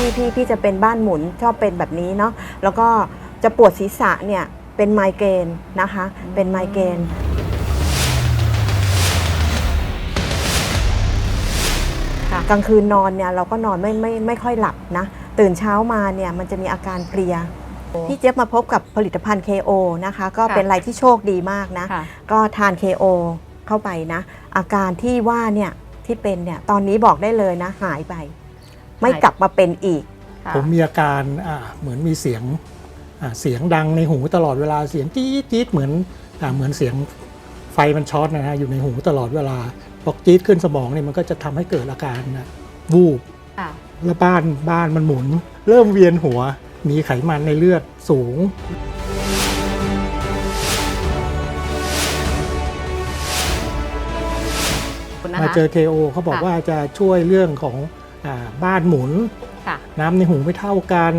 พี่พี่พี่จะเป็นบ้านหมุนชอบเป็นแบบนี้เนาะแล้วก็จะปวดศีรษะเนี่ยเป็นไมเกรนนะคะ เป็นไมเกรนกลางคืนนอนเนี่ยเราก็นอนไม่ไม่ไม่ค่อยหลับนะ ตื่นเช้ามาเนี่ยมันจะมีอาการเพลียพี่เจี๊ยบมาพบกับผลิตภัณฑ์ KO นะคะ ก็ค่ะเป็นอะไรที่โชคดีมากนะค่ะก็ทาน KO เข้าไปนะ อาการที่ว่าเนี่ยที่เป็นเนี่ยตอนนี้บอกได้เลยนะหายไป ไม่หายกลับมาเป็นอีกค่ะผมมีอาการอ่าเหมือนมีเสียงอ่าเสียงดังในหูตลอดเวลาเสียงจี๊ดจี๊ดเหมือนอาเหมือนเสียงไฟมันช็อตนะฮะอยู่ในหูตลอดเวลาพอจี๊ดขึ้นสมองเนี่ยมันก็จะทำให้เกิดอาการนะวูบค่ะแล้วบ้านบ้านมันหมุน เริ่มเวียนหัว มีไขมันในเลือดสูงคุณนะมาคะเจอ KO เขาบอกค่ะว่าจะช่วยเรื่องของอา บ้านหมุนค่ะน้ำในหูไม่เท่ากัน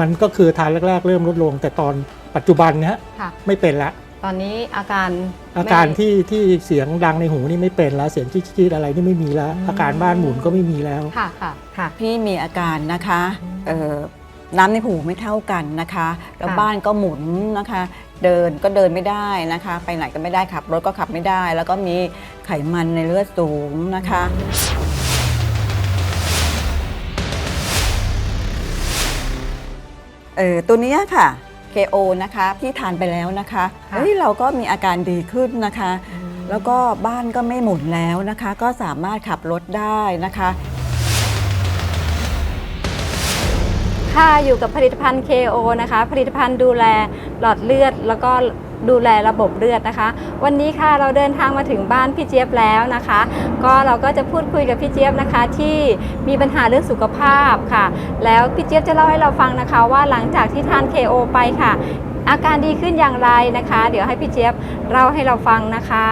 มันก็คือทานแรก ๆ เริ่มลดลง แต่ตอนปัจจุบันเนี้ยค่ะไม่เป็นละ ตอนนี้อาการอาการไม่ที่ที่เสียงดังในหูนี่ไม่เป็นแล้ว เสียงจี๊ดๆอะไรนี่ไม่มีแล้วอืมอาการบ้านหมุนก็ไม่มีแล้วค่ะค่ะค่ะพี่มีอาการนะคะเอ่อน้ำในหูไม่เท่ากันนะคะแล้วค่ะบ้านก็หมุนนะคะ เดินก็เดินไม่ได้นะคะ ไปไหนก็ไม่ได้ขับรถก็ขับไม่ได้ แล้วก็มีไขมันในเลือดสูงนะคะ เออตัวเนี้ยค่ะ KO นะคะพี่ทานไปแล้วนะคะค่ะ เฮ้ยเราก็มีอาการดีขึ้นนะคะ แล้วก็บ้านก็ไม่หมุนแล้วนะคะ ก็สามารถขับรถได้นะคะ ค่ะอยู่กับผลิตภัณฑ์ KO นะคะ ผลิตภัณฑ์ดูแลหลอดเลือด แล้วก็ ดูแลระบบเลือดนะคะ วันนี้ค่ะเราเดินทางมาถึงบ้านพี่เจี๊ยบแล้วนะคะ ก็เราก็จะพูดคุยกับพี่เจี๊ยบนะคะ ที่มีปัญหาเรื่องสุขภาพค่ะ แล้วพี่เจี๊ยบจะเล่าให้เราฟังนะคะ ว่าหลังจากที่ทาน KO ไปค่ะ อาการดีขึ้นอย่างไรนะคะ เดี๋ยวให้พี่เจี๊ยบเล่าให้เราฟังนะคะ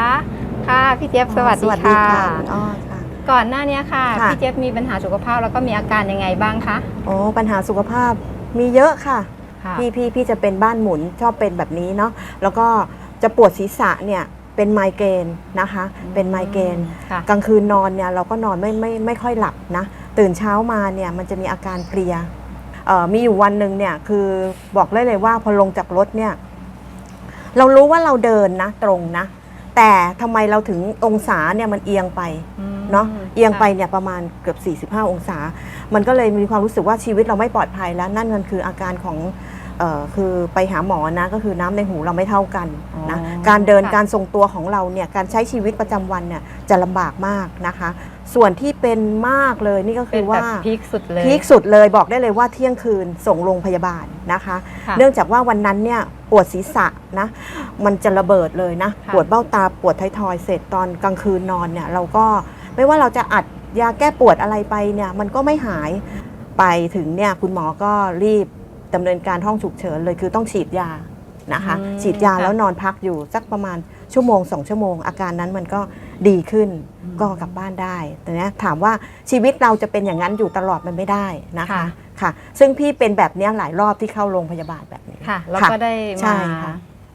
ค่ะพี่เจี๊ยบสวัสดีค่ะคุณอ้อค่ะ ก่อนหน้านี้ค่ะค่ะ พี่เจี๊ยบมีปัญหาสุขภาพแล้วก็มีอาการยังไงบ้างคะ โอ้ปัญหาสุขภาพมีเยอะค่ะค่ะ พี่พี่พี่จะเป็นบ้านหมุนชอบเป็นแบบนี้เนาะแล้วก็จะปวดศีรษะเนี่ยเป็นไมเกรนนะคะ เป็นไมเกรนค่ะกลางคืนนอนเนี่ยเราก็นอนไม่ไม่ไม่ค่อยหลับนะ ตื่นเช้ามาเนี่ยมันจะมีอาการเพลียเอ่อมีอยู่วันหนึ่งเนี่ยคือบอกได้เลยว่าพอลงจากรถเนี่ย เรารู้ว่าเราเดินนะตรงนะ แต่ทำไมเราถึงองศาเนี่ยมันเอียงไปเนาะเอียงไปเนี่ยประมาณเกือบ 45 องศา มันก็เลยมีความรู้สึกว่าชีวิตเราไม่ปลอดภัยแล้ว นั่นมันคืออาการของเออ คือไปหาหมอนะก็คือน้ำในหูเราไม่เท่ากันนะอ๋อการเดินค่ะการทรงตัวของเราเนี่ยการใช้ชีวิตประจำวันเนี่ยจะลำบากมากนะคะ ส่วนที่เป็นมากเลยนี่ก็คืเป็อนแบว่าบพีคสุดเลยพีคสุดเลยบอกได้เลยว่าเที่ยงคืนส่งโรงพยาบาลนะคะค่ะเนื่องจากว่าวันนั้นเนี่ยปวดศีรษะนะมันจะระเบิดเลยนะค่ะปวดเบ้าตาปวดท้ายทอยเสร็จตอนกลางคืนนอนเนี่ยเราก็ไม่ว่าเราจะอัดยาแก้ปวดอะไรไปเนี่ยมันก็ไม่หายไปถึงเนี่ยคุณหมอก็รีบ ดำเนินการห้องฉุกเฉินเลยคือต้องฉีดยานะคะ อืมฉีดยาค่ะ แล้วนอนพักอยู่สักประมาณชั่วโมงสองชั่วโมง อาการนั้นมันก็ดีขึ้นก็กลับบ้านได้ แต่เนี้ยถามว่าชีวิตเราจะเป็นอย่างนั้นอยู่ตลอดมันไม่ได้นะคะค่ะ ค่ะ ซึ่งพี่เป็นแบบเนี้ยหลายรอบที่เข้าโรงพยาบาลแบบนี้ ค่ะ แล้วค่ะก็ได้ใช่มาค่ะ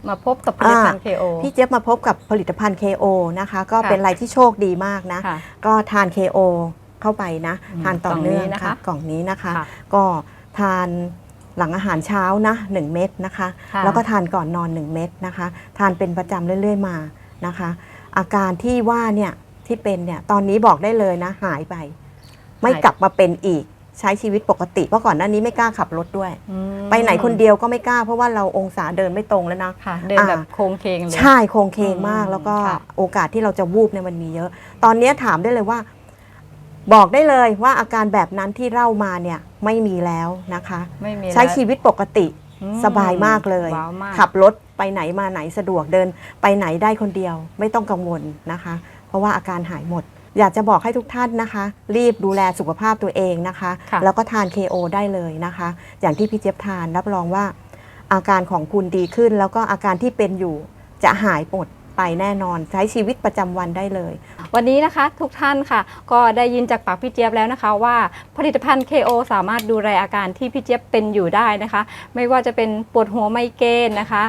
มาพบกับผลิตภัณฑ์อ่า KO พี่เจี๊ยบมาพบกับผลิตภัณฑ์ KO นะคะ ก็ค่ะ เป็นอะไรที่โชคดีมากนะ ค่ะ ก็ทาน KO เข้าไปนะ อืมทานต่อกล่องเนื่องนี้นะคะ กล่องนี้นะคะ ค่ะก็ทาน หลังอาหารเช้านะ1เม็ดนะคะ ค่ะแล้วก็ทานก่อนนอน 1 เม็ดนะคะ ทานเป็นประจำเรื่อยๆมานะคะ อาการที่ว่าเนี่ยที่เป็นเนี่ยตอนนี้บอกได้เลยนะหายไป ไม่กลับมาเป็นอีกใช้ชีวิตปกติเพราะก่อนหน้านี้ไม่กล้าขับรถด้วย อืมไปไหนคนเดียวก็ไม่กล้า เพราะว่าเราองศาเดินไม่ตรงแล้วนะ ค่ะ เดินแบบอ่าโค้งเคงเลย ใช่โครงเคงมากอืมแล้วก็ค่ะ โอกาสที่เราจะวูบเนี่ยมันมีเยอะ ตอนนี้ถามได้เลยว่า บอกได้เลยว่าอาการแบบนั้นที่เล่ามาเนี่ยไม่มีแล้วนะคะ ไม่มีใช้แล้วชีวิตปกติอืมสบายมากเลยว้าวมากขับรถไปไหนมาไหนสะดวกเดิน ไปไหนได้คนเดียวไม่ต้องกังวลนะคะ เพราะว่าอาการหายหมด อยากจะบอกให้ทุกท่านนะคะ รีบดูแลสุขภาพตัวเองนะคะค่ะแล้วก็ทาน KO ได้เลยนะคะ อย่างที่พี่เจี๊ยบทานรับรองว่า อาการของคุณดีขึ้นแล้วก็อาการที่เป็นอยู่จะหายหมด ไปแน่นอนใช้ชีวิตประจำวันได้เลย วันนี้นะคะทุกท่านค่ะ ก็ได้ยินจากปากพี่เจี๊ยบแล้วนะคะว่าผลิตภัณฑ์ KO สามารถดูแลอาการที่พี่เจี๊ยบเป็นอยู่ได้นะคะ ไม่ว่าจะเป็นปวดหัวไมเกรนนะคะ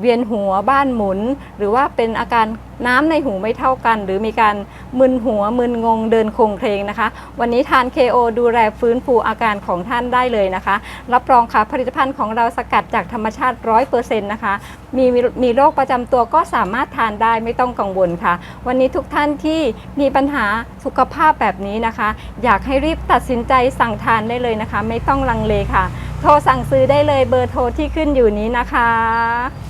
เวียนหัวบ้านหมุน หรือว่าเป็นอาการน้ำในหูไม่เท่ากัน หรือมีการมึนหัวมึนงงเดินคงเพลงนะคะ วันนี้ทาน KO ดูแลฟื้นฟูอาการของท่านได้เลยนะคะ รับรองค่ะผลิตภัณฑ์ของเราสกัดจากธรรมชาติ 100%นะคะมีมีมีโรคประจำตัวก็สามารถทานได้ไม่ต้องกังวลค่ะ วันนี้ทุกท่านที่มีปัญหาสุขภาพแบบนี้นะคะ อยากให้รีบตัดสินใจสั่งทานได้เลยนะคะ ไม่ต้องลังเลค่ะ โทรสั่งซื้อได้เลยเบอร์โทรที่ขึ้นอยู่นี้นะคะ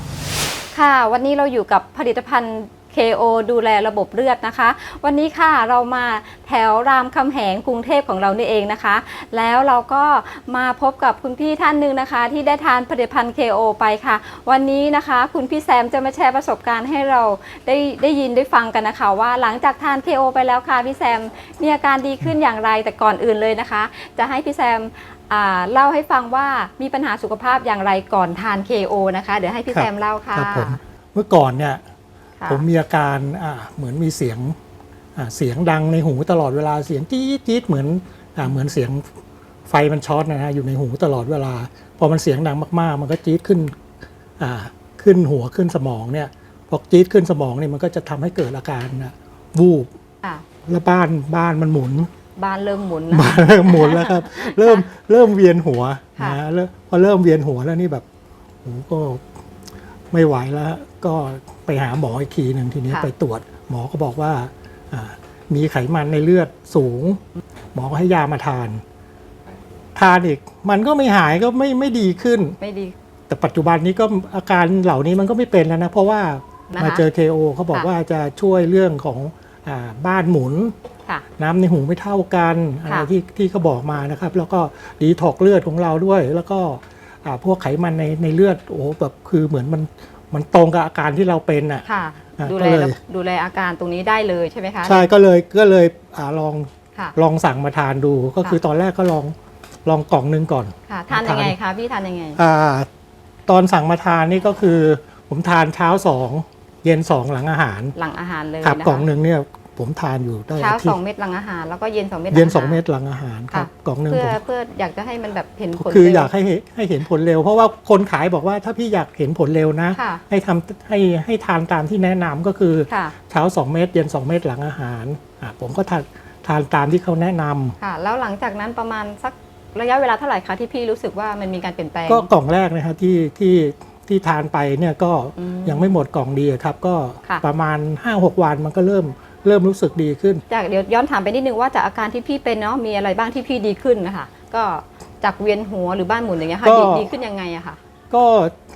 ค่ะ วันนี้เราอยู่กับผลิตภัณฑ์ KO ดูแลระบบเลือดนะคะ วันนี้ค่ะเรามาแถวรามคำแหงกรุงเทพของเรานี่เองนะคะ แล้วเราก็มาพบกับคุณพี่ท่านหนึ่งนะคะ ที่ได้ทานผลิตภัณฑ์ KO ไปค่ะ วันนี้นะคะคุณพี่แซมจะมาแชร์ประสบการณ์ให้เราได้ได้ยินได้ฟังกันนะคะ ว่าหลังจากทาน KO ไปแล้วค่ะพี่แซมมีอาการดีขึ้นอย่างไรแต่ก่อนอื่นเลยนะคะ จะให้พี่แซม เล่าให้ฟังว่ามีปัญหาสุขภาพอย่างไรก่อนทาน KO นะคะ เดี๋ยวให้พี่ครับแซมเล่าค่ะครับผมเมื่อก่อนเนี่ยค่ะผมมีอาการอ่าเหมือนมีเสียงอ่าเสียงดังในหูตลอดเวลาเสียงจี๊ดจี๊ดเหมือนอ่าเหมือนเสียงไฟมันช็อตนะฮะอยู่ในหูตลอดเวลา พอมันเสียงดังมากๆ มันก็จี๊ดขึ้นอ่าขึ้นหัวขึ้นสมองเนี่ยพอจี๊ดขึ้นสมองเนี่ยมันก็จะทำให้เกิดอาการนะวูบค่ะแล้วบ้านบ้านมันหมุน บ้านเริ่มหมุนนะบ้านเริ่มหมุนแล้วครับ เริ่มเริ่มเวียนหัวค่ะนะเริ่มพอเริ่มเวียนหัวแล้วนี่แบบโอ้ก็ไม่ไหวแล้ว ก็ไปหาหมออีกทีหนึ่งทีนี้ไปตรวจ หมอก็บอกว่าอ่า มีไขมันในเลือดสูง หมอก็ให้ยามาทาน ทานอีก มันก็ไม่หายก็ไม่ไม่ดีขึ้น ไม่ดี แต่ปัจจุบันนี้ก็อาการเหล่านี้มันก็ไม่เป็นแล้วนะ เพราะว่านะคะมาเจอ KO เขาบอกค่ะ ว่าจะช่วยเรื่องของอาบ้านหมุน ค่ะ น้ำในหูไม่เท่ากัน อะไรค่ะ ที่ที่เขาบอกมานะครับ แล้วก็ดีถอกเลือดของเราด้วย แล้วก็อ่าพวกไขมันในในเลือดโอ้โหแบบคือเหมือนมันมันตรงกับอาการที่เราเป็นอะ ค่ะ อะดูก็แลเลยดูแลอาการตรงนี้ได้เลยใช่ไหมคะใช่ก็เลยก็เลยอาลองค่ะ ลองสั่งมาทานดู ก็คือตอนแรกก็ลองลองกล่องหนึงก่อน ค่ะทานยังไงคะพี่ทานยังไงอาตอนสั่งมาทานนี่ก็คือ ผมทานเช้าสองเย็นสองหลังอาหารหลังอาหารเลยครับนะคะ กล่องหนึ่งเนี่ย ผมทานอยู่ได้เช้าอาทิสตองย์เม็ดหลังอาหาร แล้วก็เย็นสองเม็ดเย็นหลัสองาหารเม็ดหลังอาหารครับค่ะกล่องหนึ่งเพื่อผมเพื่ออยากจะให้มันแบบเห็นผลคือเร็วอยากให้เห็นให้เห็นผลเร็ว เพราะว่าคนขายบอกว่าถ้าพี่อยากเห็นผลเร็วนะค่ะให้ทำให้ให้ทานตามที่แนะนำก็คือค่ะเช้า2เม็ดเย็น2เม็ดหลังอาหารอะผมก็ทานทานตามที่เขาแนะนำค่ะแล้วหลังจากนั้นประมาณสักระยะเวลาเท่าไหร่คะที่พี่รู้สึกว่ามันมีการเปลี่ยนแปลงก็กล่องแรกนะฮะที่ที่ที่ทานไปเนี่ยก็อืมยังไม่หมดกล่องดีครับ ก็ค่ะประมาณ 5-6 วันมันก็เริ่ม เริ่มรู้สึกดีขึ้น จากเดี๋ยวย้อนถามไปนิดนึงว่าจากอาการที่พี่เป็นเนาะมีอะไรบ้างที่พี่ดีขึ้นนะคะก็จากเวียนหัวหรือบ้านหมุนอย่างเงี้ยค่ะก็ ดีดีขึ้นยังไงอะค่ะ ก็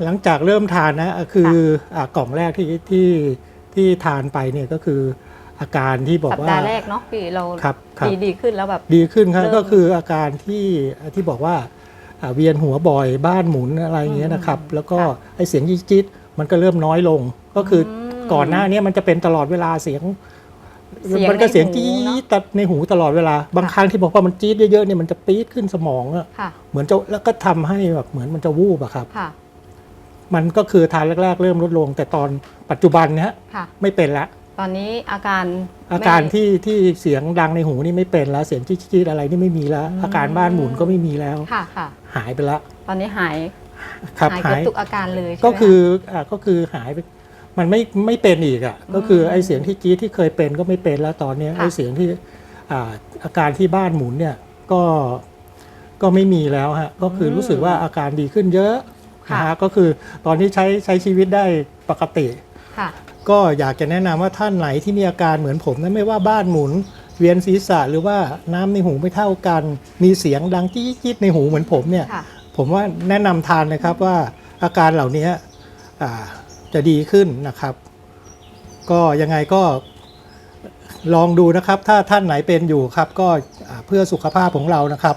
หลังจากเริ่มทานนะคืออะกล่องแรกที่ที่ที่ทานไปเนี่ยก็คืออาการที่บอกสัปว่า ดาห์แรกเนาะพี่เราครับครับ ดีดีขึ้นแล้วแบบ ดีขึ้นครับเริ่มก็คืออาการที่ที่บอกว่าอ่าเวียนหัวบ่อยบ้านหมุนอะไรอย่างเงี้ยนะครับแล้วก็ค่ะไอเสียงจี๊ดจี๊ดมันก็เริ่มน้อยลง ก็คืออม ก่อนหน้านี้มันจะเป็นตลอดเวลาเสียง เสียงมันก็เสียงในหูจี๊เนอะดตัดในหูตลอดเวลา บางค่ะครั้งที่บอกว่ามันจี๊ดเยอะๆเนี่ยมันจะปี๊ดขึ้นสมองอะค่ะ เหมือนจะแล้วก็ทำให้แบบเหมือนมันจะวูบอะครับ ค่ะ มันก็คือทานแรกๆ เริ่มลดลง แต่ตอนปัจจุบันเนี้ยค่ะ ไม่เป็นละ ตอนนี้อาการอาการไม่ที่ที่เสียงดังในหูนี่ไม่เป็นแล้ว เสียงจี๊ดๆอะไรนี่ไม่มีแล้วอืมอาการบ้านหมุนก็ไม่มีแล้ว ค่ะค่ะ หายไปละตอนนี้หายครับหายหาเกือบยทุกอาการเลยใช่ไหมก็คือคะอ่าก็คือหายไป มันไม่ไม่เป็นอีกอะก็คือไอเสียงที่จี๊ดที่เคยเป็นก็ไม่เป็นแล้วตอนเนี้ยค่ะไอเสียงที่อ่าอาการที่บ้านหมุนเนี่ยก็ก็ไม่มีแล้วฮะก็คือรู้สึกว่าอาการดีขึ้นเยอะนะฮะก็คือตอนนี้ใช้ใช้ชีวิตได้ปกติ ค่ะ ก็อยากจะแนะนำว่าท่านไหนที่มีอาการเหมือนผมนะไม่ว่าบ้านหมุน เวียนศีรษะหรือว่าน้ำในหูไม่เท่ากัน มีเสียงดังจี๊ดๆในหูเหมือนผมเนี่ย ค่ะ ผมว่าแนะนำทานนะครับว่าอาการเหล่านี้อ่า จะดีขึ้นนะครับ ก็ยังไงก็ลองดูนะครับ ถ้าท่านไหนเป็นอยู่ครับ ก็เพื่อสุขภาพของเรานะครับ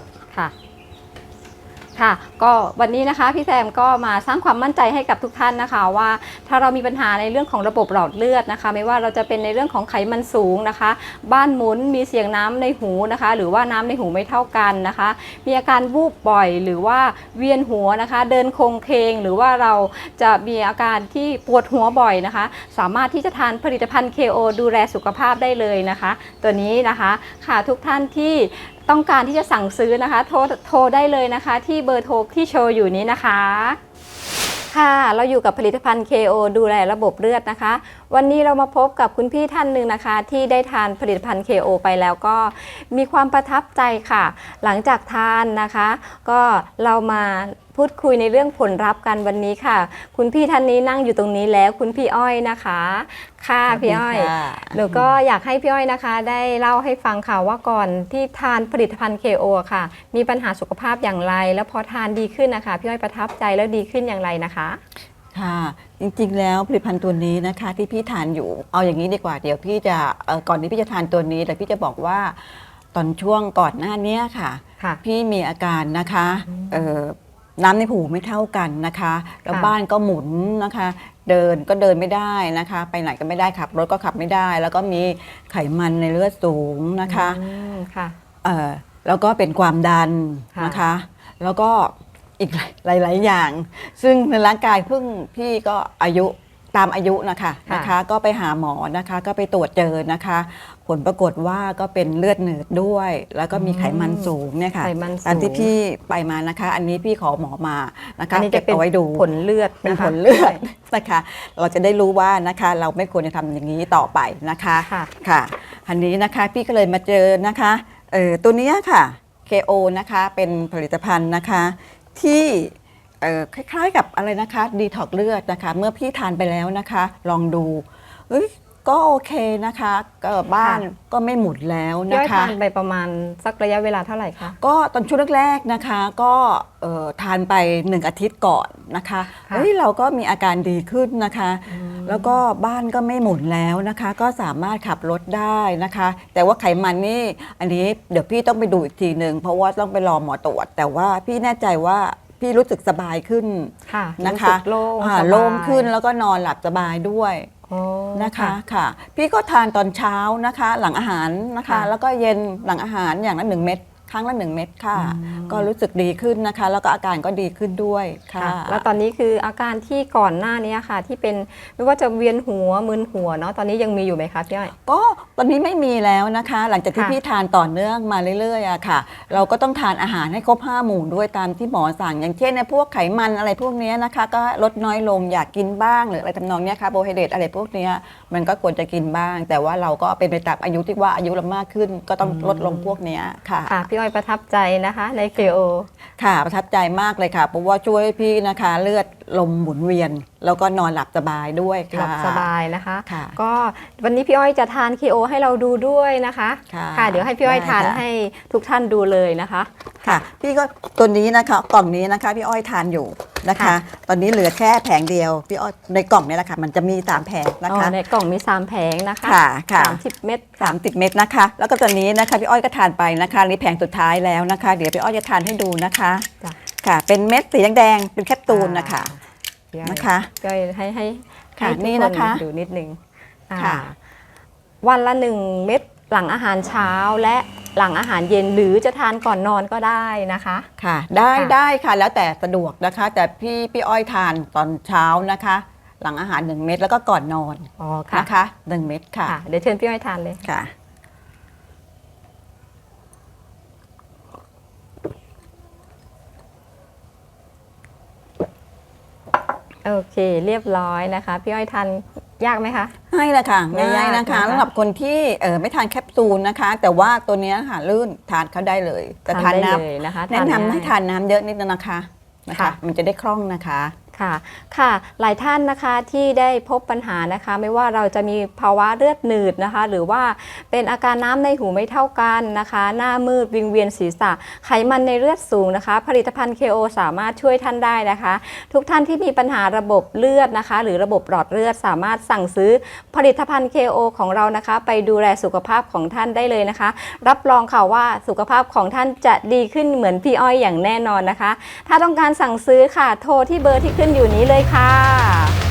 ค่ะก็วันนี้นะคะพี่แซมก็มาสร้างความมั่นใจให้กับทุกท่านนะคะ ว่าถ้าเรามีปัญหาในเรื่องของระบบหลอดเลือดนะคะ ไม่ว่าเราจะเป็นในเรื่องของไขมันสูงนะคะ บ้านหมุนมีเสียงน้ำในหูนะคะ หรือว่าน้ำในหูไม่เท่ากันนะคะ มีอาการวูบบ่อยหรือว่าเวียนหัวนะคะ เดินคงเคงหรือว่าเราจะมีอาการที่ปวดหัวบ่อยนะคะ สามารถที่จะทานผลิตภัณฑ์ KO ดูแลสุขภาพได้เลยนะคะ ตัวนี้นะคะค่ะทุกท่านที่ ต้องการที่จะสั่งซื้อนะคะ โทรโทรได้เลยนะคะ ที่เบอร์โทรที่โชว์อยู่นี้นะคะ ค่ะเราอยู่กับผลิตภัณฑ์ KO ดูแลระบบเลือดนะคะ วันนี้เรามาพบกับคุณพี่ท่านหนึ่งนะคะ ที่ได้ทานผลิตภัณฑ์ KO ไปแล้วก็มีความประทับใจค่ะ หลังจากทานนะคะ ก็เรามา พูดคุยในเรื่องผลลัพธ์กันวันนี้ค่ะ คุณพี่ท่านนี้นั่งอยู่ตรงนี้แล้วคุณพี่อ้อยนะคะ ค่ะพี่อ้อยค่ะเดี๋ยวก็อยากให้พี่อ้อยนะคะ ได้เล่าให้ฟังค่ะว่าก่อนที่ทานผลิตภัณฑ์ KO ค่ะ มีปัญหาสุขภาพอย่างไร แล้วพอทานดีขึ้นนะคะพี่อ้อยประทับใจแล้วดีขึ้นอย่างไรนะคะค่ะจริงๆ แล้วผลิตภัณฑ์ตัวนี้นะคะที่พี่ทานอยู่เอาอย่างนี้ดีกว่าเดี๋ยวพี่จะเอ่อก่อนที่พี่จะทานตัวนี้แต่พี่จะบอกว่าตอนช่วงก่อนหน้าเนี้ยค่ะค่ะ พี่มีอาการนะคะเอ่อ น้ำในหูไม่เท่ากันนะคะ แล้วค่ะบ้านก็หมุนนะคะ เดินก็เดินไม่ได้นะคะ ไปไหนก็ไม่ได้ขับรถก็ขับไม่ได้ แล้วก็มีไขมันในเลือดสูงนะคะอืมค่ะเอ่อแล้วก็เป็นความดันค่ะนะคะ แล้วก็อีกหลาย ๆ อย่าง ซึ่งในร่างกายเพิ่งพี่ก็อายุ ตามอายุนะคะนะคะก็ไปหาหมอนะคะก็ไปตรวจเจอนะคะ ผลปรากฏว่าก็เป็นเลือดหนืดด้วย แล้วก็มีไขมันสูงเนี่ยค่ะไขมันสูงตามที่พี่ไปมานะคะ อันนี้พี่ขอหมอมานะคะอันนี้เก็จะบเป็นเอาไว้ดูผลเลือดเป็นนะคะผลเลือดนะคะ เราจะได้รู้ว่านะคะเราไม่ควรจะทำอย่างนี้ต่อไปนะคะค่ะค่ะอันนี้นะคะพี่ก็เลยมาเจอนะคะเออตัวเนี้ยค่ะ KO นะคะเป็นผลิตภัณฑ์นะคะที่เอ่อ คล้ายๆ กับอะไรนะคะดีท็อกเลือดนะคะ เมื่อพี่ทานไปแล้วนะคะ ลองดูเอ้ยก็โอเคนะคะก็บ้านค่ะก็ไม่หมุนแล้วพี่นะอ้อยคะทานไปประมาณสักระยะเวลาเท่าไหร่คะก็ตอนช่วงแรกๆนะคะ ก็เอ่อทานไปหนึ่งอาทิตย์ก่อนนะคะค่ะเฮ้ยเราก็มีอาการดีขึ้นนะคะ แล้วก็บ้านก็ไม่หมุนแล้วนะคะ ก็สามารถขับรถได้นะคะ แต่ว่าไขมันนี่อันนี้เดี๋ยวพี่ต้องไปดูอีกทีหนึ่งเพราะว่าต้องไปรอหมอตรวจ แต่ว่าพี่แน่ใจว่า พี่รู้สึกสบายขึ้นค่ะนะรู้คะสึกโล่งอ่าสบายโล่งขึ้นแล้วก็นอนหลับสบายด้วยโอ้นะคะค่ะ พี่ก็ทานตอนเช้านะคะ หลังอาหารนะคะค่ะแล้วก็เย็นหลังอาหารอย่างละหนึ่งเม็ดค รั้งละหนึ่งเม็ดค่ะ ก็รู้สึกดีขึ้นนะคะ แล้วก็อาการก็ดีขึ้นด้วยค่ะค่ะ แล้วตอนนี้คืออาการที่ก่อนหน้านี้ค่ะ ที่เป็นไม่ว่าจะเวียนหัวมึนหัวเนาะตอนนี้ยังมีอยู่ไหมคะพี่อ้อยก็ตอนนี้ไม่มีแล้วนะคะ หลังจากที่ค่ะพี่ทานต่อเนื่องมาเรื่อยๆอะค่ะ เราก็ต้องทานอาหารให้ครบห้าหมู่ด้วยตามที่หมอสั่งอย่างเช่นในพวกไขมันอะไรพวกเนี้ยนะคะ ก็ลดน้อยลงอยากกินบ้างหรืออะไรทำนองเนี้ยค่ะโบไฮเดรตอะไรพวกเนี้ยมันก็ควรจะกินบ้าง แต่ว่าเราก็เป็นไปตามอายุที่ว่าอายุเรามากขึ้น ก็ต้องลดลงพวกเนี้ยค่ะค่ะพี่อ้อยประทับใจนะคะ ในเคโอ ค่ะประทับใจมากเลยค่ะเพราะว่าช่วยพี่นะคะเลือดลมหมุนเวียน แล้วก็นอนหลับสบายด้วยหลัค่ะ บสบายนะคะ ค่ะก็วันนี้พี่อ้อยจะทาน KO ให้เราดูด้วยนะคะค่ะเดี๋ยวให้พี่อ้อยได้ทานค่ะ ให้ทุกท่านดูเลยนะคะ ค่ะ พี่ก็ตัวนี้นะคะกล่องนี้นะคะ พี่อ้อยทานอยู่นะคะ ค่ะ ตอนนี้เหลือแค่แผงเดียวพี่อ้อยในกล่องนี้แหละค่ะมันจะมีสามแผงนะอ๋อคะในกล่องมี3แผงนะคะค่ะค่ะ สามสิบเม็ดสามสิบเม็ดนะคะ แล้วก็ตัวนี้นะคะพี่อ้อยก็ทานไปนะคะนี่แผงสุดท้ายแล้วนะคะ เดี๋ยวพี่อ้อยจะทานให้ดูนะคะจ้ะ ค่ะ เป็นเม็ดสีแดงๆเป็นแคปซูลนะคะพี่อ้อยนะคะพี่อ้อยให้ให้ค่ะให้ทุกนี่นะคะดูนิดนึงอ่าค่ะ วันละหนึ่งเม็ดหลังอาหารเช้าและหลังอาหารเย็นหรือจะทานก่อนนอนก็ได้นะคะค่ะ ได้ค่ะได้ค่ะแล้วแต่สะดวกนะคะ แต่พี่พี่อ้อยทานตอนเช้านะคะ หลังอาหารหนึ่งเม็ดแล้วก็ก่อนนอนอ๋อค่ะนะคะหนึ่งเม็ดค่ะค่ะเดี๋ยวเชิญพี่อ้อยทานเลยค่ะ โอเค เรียบร้อยนะคะ พี่อ้อยทานยากไหมคะ ให้ละค่ะไม่ยากง่ายนะคะนะคะสำหรับคนที่เออไม่ทานแคปซูลนะคะ แต่ว่าตัวเนี้ยค่ะลื่นทานเขาได้เลยแต่ทานได้น้เลยนะคะำแนะนำให้ง่ยทานน้ำเยอะนิดนึงนะคะนะคะ ค่ะ มันจะได้คล่องนะคะ ค่ะ ค่ะ หลายท่านนะคะที่ได้พบปัญหานะคะ ไม่ว่าเราจะมีภาวะเลือดหนืดนะคะ หรือว่าเป็นอาการน้ำในหูไม่เท่ากันนะคะ หน้ามืดวิงเวียนศีรษะ ไขมันในเลือดสูงนะคะ ผลิตภัณฑ์ KO สามารถช่วยท่านได้นะคะ ทุกท่านที่มีปัญหาระบบเลือดนะคะ หรือระบบหลอดเลือดสามารถสั่งซื้อผลิตภัณฑ์ KO ของเรานะคะ ไปดูแลสุขภาพของท่านได้เลยนะคะ รับรองค่ะว่าสุขภาพของท่านจะดีขึ้นเหมือนพี่อ้อยอย่างแน่นอนนะคะ ถ้าต้องการสั่งซื้อค่ะโทรที่เบอร์ที่ึ้นอยู่นี้เลยค่ะ